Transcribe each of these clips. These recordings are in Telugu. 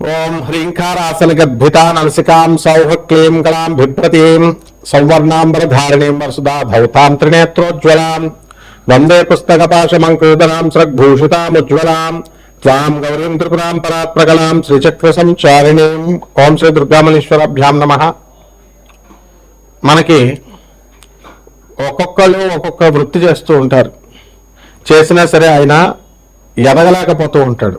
ఓం హ్రీంకారాసనగద్భితా నలసికాం సౌహ క్లీం గళాం బిభ్రతీం సౌవర్ణాంబరధారిణీం వసుదా భౌతాం త్రినేత్రోజ్వలాం వందే పుస్తకపాశమంకృతనాం సృగ్భూషితాముజ్వలాం త్వాం గౌరీం త్రిపురాం పరాత్ప్రకలాం శ్రీచక్ర సంచారిణీం ఓం శ్రీ దుర్గామలీశ్వరాభ్యాం నమ. మనకి ఒక్కొక్కళ్ళు ఒక్కొక్క వృత్తి చేస్తూ ఉంటారు. చేసినా సరే ఆయన ఎదగలేకపోతూ ఉంటాడు.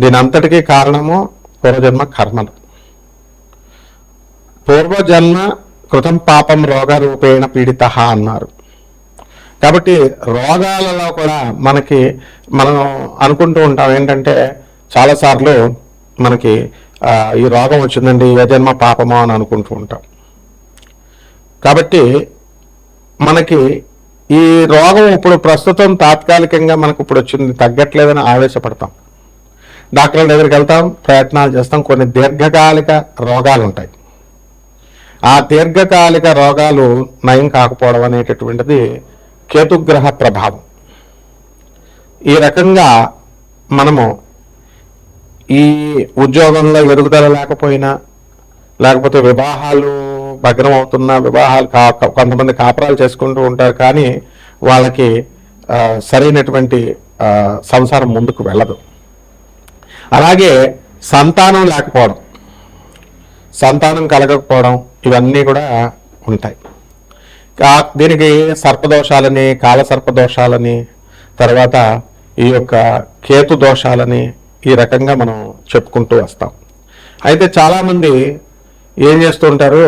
దీని అంతటికీ కారణము పూర్వజన్మ కర్మలు. పూర్వజన్మ కృతం పాపం రోగ రూపేణ పీడిత అన్నారు. కాబట్టి రోగాలలో కూడా మనకి మనం అనుకుంటూ ఉంటాం ఏంటంటే చాలాసార్లు మనకి ఈ రోగం వచ్చిందండి ఏ జన్మ పాపమో అని అనుకుంటూ ఉంటాం. కాబట్టి మనకి ఈ రోగం ఇప్పుడు ప్రస్తుతం తాత్కాలికంగా మనకు ఇప్పుడు వచ్చింది తగ్గట్లేదని ఆవేశపడతాం. డాక్టర్ల దగ్గరికి వెళ్తాం ప్రయత్నాలు చేస్తాం. కొన్ని దీర్ఘకాలిక రోగాలు ఉంటాయి ఆ దీర్ఘకాలిక రోగాలు నయం కాకపోవడం అనేటటువంటిది కేతుగ్రహ ప్రభావం. ఈ రకంగా మనము ఈ ఉద్యోగంలో ఎదుగుదల లేకపోయినా లేకపోతే వివాహాలు భగ్నం అవుతున్నా వివాహాలు కా కొంతమంది కాపురాలు చేసుకుంటూ ఉంటారు కానీ వాళ్ళకి సరైనటువంటి సంసారం ముందుకు వెళ్ళదు. అలాగే సంతానం లేకపోవడం సంతానం కలగకపోవడం ఇవన్నీ కూడా ఉంటాయి. దీనికి సర్పదోషాలని కాలసర్పదోషాలని తర్వాత ఈ యొక్క కేతు దోషాలని ఈ రకంగా మనం చెప్పుకుంటూ వస్తాం. అయితే చాలామంది ఏం చేస్తూ ఉంటారు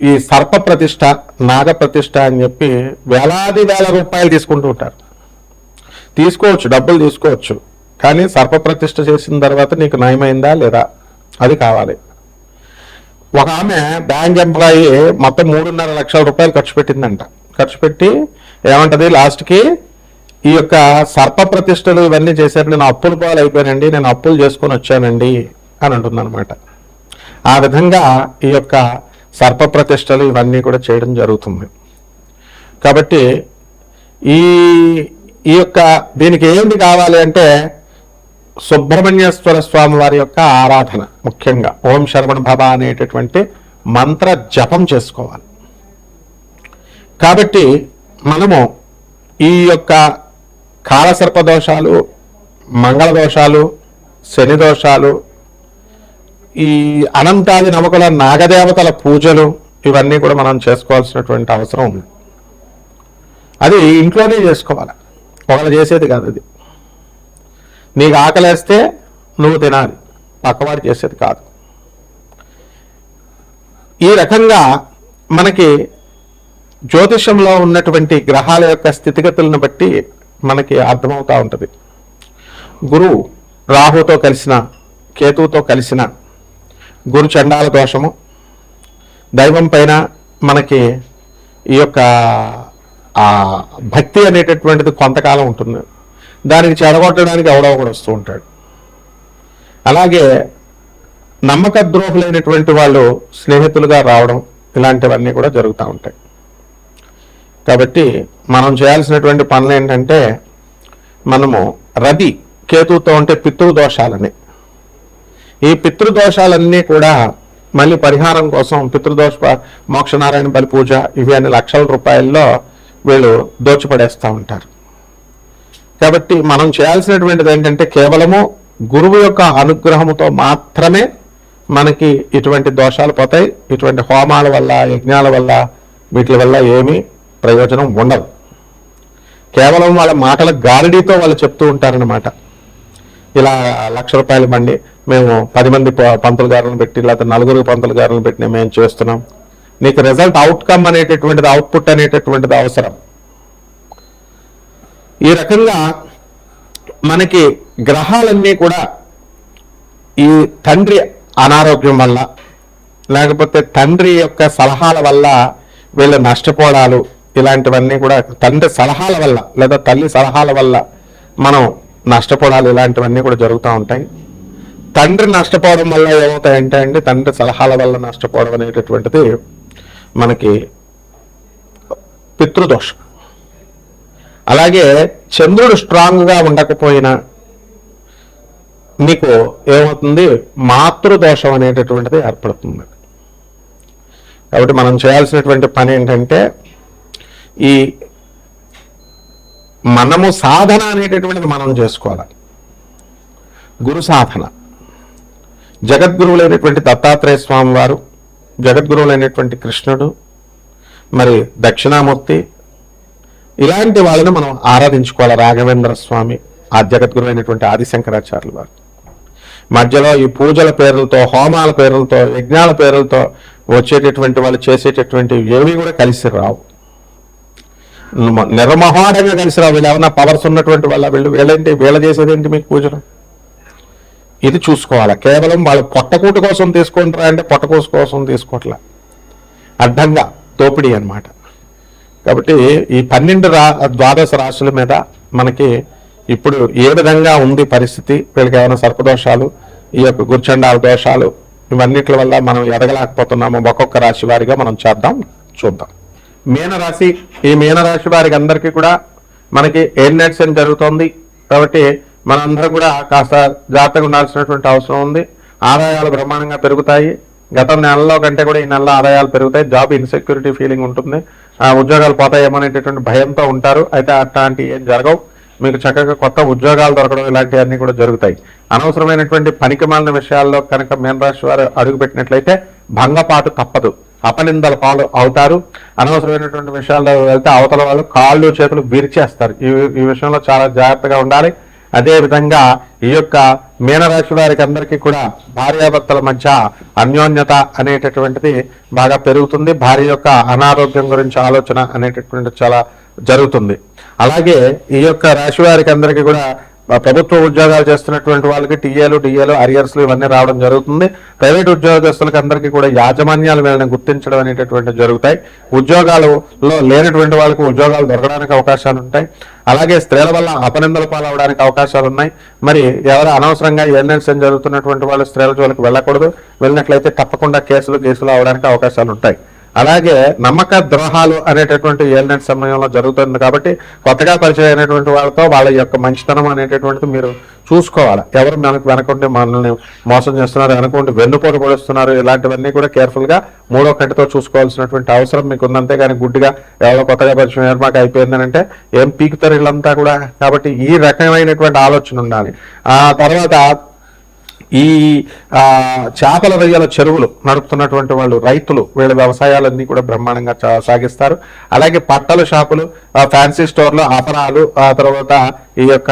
ఈ సర్ప ప్రతిష్ట నాగ ప్రతిష్ట అని చెప్పి వేలాది వేల రూపాయలు తీసుకుంటూ ఉంటారు. తీసుకోవచ్చు డబ్బులు తీసుకోవచ్చు. కానీ సర్పప్రతిష్ట చేసిన తర్వాత నీకు నయమైందా లేదా? అది కావాలి. ఒక ఆమె బ్యాంక్ ఎంప్లాయీ మొత్తం మూడున్నర లక్షల రూపాయలు ఖర్చు పెట్టిందంట. ఖర్చు పెట్టి ఏమంటది? లాస్ట్కి ఈ యొక్క సర్ప ప్రతిష్టలు ఇవన్నీ చేశారు. నేను అప్పుల పాలు అయిపోయానండి నేను అప్పులు చేసుకొని వచ్చానండి అని అంటుందన్నమాట. ఆ విధంగా ఈ యొక్క సర్ప ప్రతిష్టలు ఇవన్నీ కూడా చేయడం జరుగుతుంది. కాబట్టి ఈ ఈ యొక్క దీనికి ఏంటి కావాలి అంటే సుబ్రహ్మణ్యేశ్వర స్వామి వారి యొక్క ఆరాధన ముఖ్యంగా. ఓం శరవణ భవ అనేటటువంటి మంత్ర జపం చేసుకోవాలి. కాబట్టి మనము ఈ యొక్క కాలసర్ప దోషాలు మంగళ దోషాలు శని దోషాలు ఈ అనంతాది నమకుల నాగదేవతల పూజలు ఇవన్నీ కూడా మనం చేసుకోవాల్సినటువంటి అవసరం ఉంది. అది ఇంట్లోనే చేసుకోవాలి. ఒకళ్ళు చేసేది కాదు అది. నీకు ఆకలేస్తే నువ్వు తినాలి. పక్కవాడు చేసేది కాదు. ఈ రకంగా మనకి జ్యోతిషంలో ఉన్నటువంటి గ్రహాల యొక్క స్థితిగతులను బట్టి మనకి అర్థమవుతూ ఉంటుంది. గురువు రాహుతో కలిసిన కేతువుతో కలిసిన గురు చండాల దోషము దైవం పైన మనకి ఈ యొక్క భక్తి అనేటటువంటిది కొంతకాలం ఉంటుంది. దానికి చెడగొట్టడానికి ఎవడో వస్తూ ఉంటాడు. అలాగే నమ్మక ద్రోహులైనటువంటి వాళ్ళు స్నేహితులుగా రావడం ఇలాంటివన్నీ కూడా జరుగుతూ ఉంటాయి. కాబట్టి మనం చేయాల్సినటువంటి పనులు ఏంటంటే మనము రది కేతువుతో ఉంటే పితృదోషాలని. ఈ పితృదోషాలన్నీ కూడా మళ్ళీ పరిహారం కోసం పితృదోష మోక్షనారాయణ బలి పూజ ఇవి అన్ని లక్షల రూపాయల్లో వీళ్ళు దోచిపడేస్తూ ఉంటారు. కాబట్టి మనం చేయాల్సినటువంటిది ఏంటంటే కేవలము గురువు యొక్క అనుగ్రహముతో మాత్రమే మనకి ఇటువంటి దోషాలు పోతాయి. ఇటువంటి హోమాల వల్ల యజ్ఞాల వల్ల వీటి వల్ల ఏమీ ప్రయోజనం ఉండదు. కేవలం వాళ్ళ మాటల గాలిడీతో వాళ్ళు చెప్తూ ఉంటారనమాట ఇలా లక్ష రూపాయలు బండి మేము పది మంది ప- పంతులు గారులను పెట్టి లేకపోతే నలుగురు పంతులు గారులను పెట్టి మేము చేస్తున్నాం. నీకు రిజల్ట్ అవుట్కమ్ అనేటటువంటిది అవుట్పుట్ అనేటటువంటిది అవసరం. ఈ రకంగా మనకి గ్రహాలన్నీ కూడా ఈ తండ్రి అనారోగ్యం వల్ల లేకపోతే తండ్రి యొక్క సలహాల వల్ల వీళ్ళు నష్టపోవడాలు ఇలాంటివన్నీ కూడా తండ్రి సలహాల వల్ల లేదా తల్లి సలహాల వల్ల మనం నష్టపోవడాలు ఇలాంటివన్నీ కూడా జరుగుతూ ఉంటాయి. తండ్రి నష్టపోవడం వల్ల ఏమవుతాయంటే అండి తండ్రి సలహాల వల్ల నష్టపోవడం అనేటటువంటిది మనకి పితృదోషం. అలాగే చంద్రుడు స్ట్రాంగ్గా ఉండకపోయినా మీకు ఏమవుతుంది? మాతృదోషం అనేటటువంటిది ఏర్పడుతుంది. కాబట్టి మనం చేయాల్సినటువంటి పని ఏంటంటే ఈ మనము సాధన అనేటటువంటిది మనం చేసుకోవాలి? గురు సాధన. జగద్గురువులైనటువంటి దత్తాత్రేయ స్వామి వారు జగద్గురువులైనటువంటి కృష్ణుడు మరి దక్షిణామూర్తి ఇలాంటి వాళ్ళని మనం ఆరాధించుకోవాలి. రాఘవేంద్ర స్వామి ఆ జగద్గురు అయినటువంటి ఆదిశంకరాచార్యులు వారు. మధ్యలో ఈ పూజల పేర్లతో హోమాల పేర్లతో యజ్ఞాల పేర్లతో వచ్చేటటువంటి వాళ్ళు చేసేటటువంటి ఏవి కూడా కలిసి రావు. మ- కలిసి రావు. వీళ్ళు ఏమన్నా పవర్స్ ఉన్నటువంటి వాళ్ళ వీళ్ళు వీళ్ళేంటి? వీళ్ళ చేసేదేంటి మీకు పూజలు? ఇది చూసుకోవాలి. కేవలం వాళ్ళు పొట్టకూట కోసం తీసుకుంటారా అంటే పొట్టకూసు కోసం తీసుకోవట్లే అడ్డంగా దోపిడీ అనమాట కాబట్టి ఈ పన్నెండు రా ద్వాదశ రాశుల మీద మనకి ఇప్పుడు ఏ విధంగా ఉంది పరిస్థితి? వీళ్ళకి ఏమైనా సర్పదోషాలు ఈ యొక్క గుర్చండాల దోషాలు ఇవన్నిటి వల్ల మనం ఎదగలేకపోతున్నాము ఒక్కొక్క రాశి వారిగా మనం చేద్దాం చూద్దాం. మీనరాశి ఈ మీనరాశి వారికి అందరికీ కూడా మనకి ఎయిర్ నెట్స్ జరుగుతోంది? కాబట్టి మనందరం కూడా కాస్త జాగ్రత్తగా ఉండాల్సినటువంటి అవసరం ఉంది. ఆదాయాలు బ్రహ్మాండంగా పెరుగుతాయి. గత నెలలో కంటే కూడా ఈ నెలలో ఆదాయాలు పెరుగుతాయి. జాబ్ ఇన్సెక్యూరిటీ ఫీలింగ్ ఉంటుంది. ఉద్యోగాలు పోతాయేమనేటటువంటి భయంతో ఉంటారు. అయితే అట్లాంటి ఏం జరగవు. మీకు చక్కగా కొత్త ఉద్యోగాలు దొరకడం ఇలాంటివన్నీ కూడా జరుగుతాయి. అనవసరమైనటువంటి పనికిమాలిన విషయాల్లో కనుక మీనరాశి వారు అడుగుపెట్టినట్లయితే భంగపాటు తప్పదు. అపనిందల పాలు అవుతారు. అనవసరమైనటువంటి విషయాల్లో వెళ్తే అవతల వాళ్ళు కాళ్ళు చేతులు విరిచేస్తారు. ఈ ఈ విషయంలో చాలా జాగ్రత్తగా ఉండాలి. అదేవిధంగా ఈ యొక్క మీనరాశి వారికి అందరికీ కూడా భార్యాభర్తల మధ్య అన్యోన్యత అనేటటువంటిది బాగా పెరుగుతుంది. భార్య యొక్క అనారోగ్యం గురించి ఆలోచన అనేటటువంటి చాలా జరుగుతుంది. అలాగే ఈ యొక్క రాశి వారికి అందరికీ కూడా ప్రభుత్వ ఉద్యోగాలు చేస్తున్నటువంటి వాళ్ళకి టీఏలు డిఏలు అరియర్స్లు ఇవన్నీ రావడం జరుగుతుంది. ప్రైవేట్ ఉద్యోగస్తులకి అందరికీ కూడా యాజమాన్యాలు వీళ్ళని గుర్తించడం అనేటటువంటి జరుగుతాయి. ఉద్యోగాలలో లేనటువంటి వాళ్ళకి ఉద్యోగాలు దొరకడానికి అవకాశాలు ఉంటాయి. అలాగే స్త్రీల వల్ల అపనిందల పాలవడానికి అవకాశాలు ఉన్నాయి. మరి ఎవరు అనవసరంగా ఎన్ఎన్సీ జరుగుతున్నటువంటి వాళ్ళు స్త్రీల జోలికి వెళ్ళకూడదు. వెళ్ళినట్లయితే తప్పకుండా కేసులు కేసులు అవడానికి అవకాశాలు ఉంటాయి. అలాగే నమ్మక ద్రోహాలు అనేటటువంటి ఏలినట్ సమయంలో జరుగుతుంది కాబట్టి కొత్తగా పరిచయం అయినటువంటి వాళ్ళతో వాళ్ళ యొక్క మంచితనం అనేటటువంటిది మీరు చూసుకోవాలి. ఎవరు మనకు వెనకుంటే మనల్ని మోసం చేస్తున్నారు వెనుకుంటే వెన్నుపోటు పొడుస్తున్నారు ఇలాంటివన్నీ కూడా కేర్ఫుల్గా మూడో కంటితో చూసుకోవాల్సినటువంటి అవసరం మీకు ఉంది. అంతేగాని గుడ్డిగా ఎవరో కొత్తగా పరిచయం మాకు అయిపోయిందని అంటే ఏం పీకుతారు వీళ్ళంతా కూడా. కాబట్టి ఈ రకమైనటువంటి ఆలోచన ఉండాలి. ఆ తర్వాత ఈ చేపల రొయ్యల చెరువులు నడుపుతున్నటువంటి వాళ్ళు రైతులు వీళ్ళ వ్యవసాయాలన్నీ కూడా బ్రహ్మాండంగా చా- సాగిస్తారు. అలాగే బట్టల షాపులు ఫ్యాన్సీ స్టోర్లు ఆఫరాలు ఆ తర్వాత ఈ యొక్క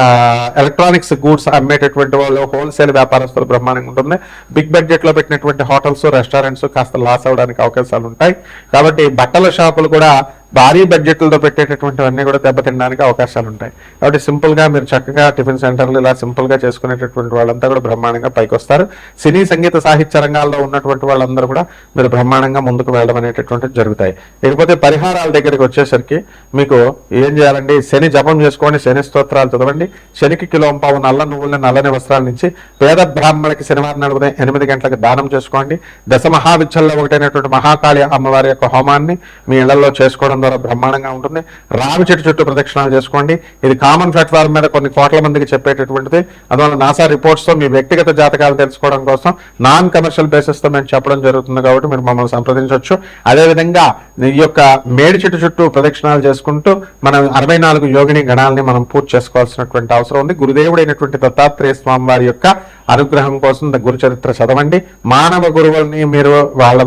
ఎలక్ట్రానిక్స్ గూడ్స్ అమ్మేటటువంటి వాళ్ళు హోల్సేల్ వ్యాపారస్తులు బ్రహ్మాండంగా ఉంటుంది. బిగ్ బడ్జెట్లో పెట్టినటువంటి హోటల్స్ రెస్టారెంట్స్ కాస్త లాస్ అవడానికి అవకాశాలు ఉంటాయి కాబట్టి బట్టల షాపులు కూడా భారీ బడ్జెట్లతో పెట్టేటటువంటివన్నీ కూడా దెబ్బతినడానికి అవకాశాలు ఉంటాయి కాబట్టి సింపుల్గా మీరు చక్కగా టిఫిన్ సెంటర్లు ఇలా సింపుల్గా చేసుకునేటటువంటి వాళ్ళంతా కూడా బ్రహ్మాండంగా పైకి వస్తారు సినీ సంగీత సాహిత్య రంగాల్లో ఉన్నటువంటి వాళ్ళందరూ కూడా మీరు బ్రహ్మాండంగా ముందుకు వెళ్ళడం అనేటటువంటివి జరుగుతాయి. ఇకపోతే పరిహారాల దగ్గరికి వచ్చేసరికి మీకు ఏం చేయాలండి? శని జపం చేసుకోండి శని స్తోత్రాలు చదవండి. శనికి కిలోం పావు నల్ల నువ్వులని నల్లని వస్త్రాల నుంచి పేద బ్రాహ్మణులకి శనివారం నడుపుదే ఎనిమిది గంటలకు దానం చేసుకోండి. దశ మహావిచ్చల్లో ఒకటైనటువంటి మహాకాళి అమ్మవారి యొక్క హోమాన్ని మీ ఇళ్ళలో చేసుకోవడం ద్వారా బ్రహ్మాండంగా ఉంటుంది. రావి చెట్టు చుట్టూ ప్రదక్షిణాలు చేసుకోండి. ఇది కామన్ ప్లాట్ఫామ్ మీద కొన్ని కోట్ల మందికి చెప్పేటటువంటిది. అందువల్ల నాసా రిపోర్ట్స్తో మీ వ్యక్తిగత జాతకాలు తెలుసుకోవడం కోసం నాన్ కమర్షియల్ బేసిస్తో మేము చెప్పడం జరుగుతుంది కాబట్టి మీరు మమ్మల్ని సంప్రదించవచ్చు. అదేవిధంగా ఈ యొక్క మేడి చెట్టు చుట్టూ ప్రదక్షిణాలు చేసుకుంటూ మనం అరవై నాలుగు యోగిని గణాలని మనం పూర్తి చేసుకోవాల్సినటువంటి అవసరం ఉంది. గురుదేవుడైనటువంటి దత్తాత్రేయ స్వామి వారి యొక్క అనుగ్రహం కోసం ద గురు చరిత్ర చదవండి. మానవ గురువుల్ని మీరు వాళ్ళ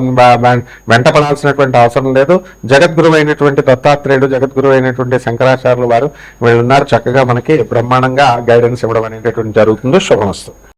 వెంటపడాల్సినటువంటి అవసరం లేదు. జగద్గురు అయినటువంటి దత్తాత్రేయుడు జగద్గురు అయినటువంటి శంకరాచార్యులు వారు వీళ్ళు ఉన్నారు చక్కగా మనకి బ్రహ్మాండంగా గైడెన్స్ ఇవ్వడం అనేటటువంటి జరుగుతుంది. శుభమస్తు.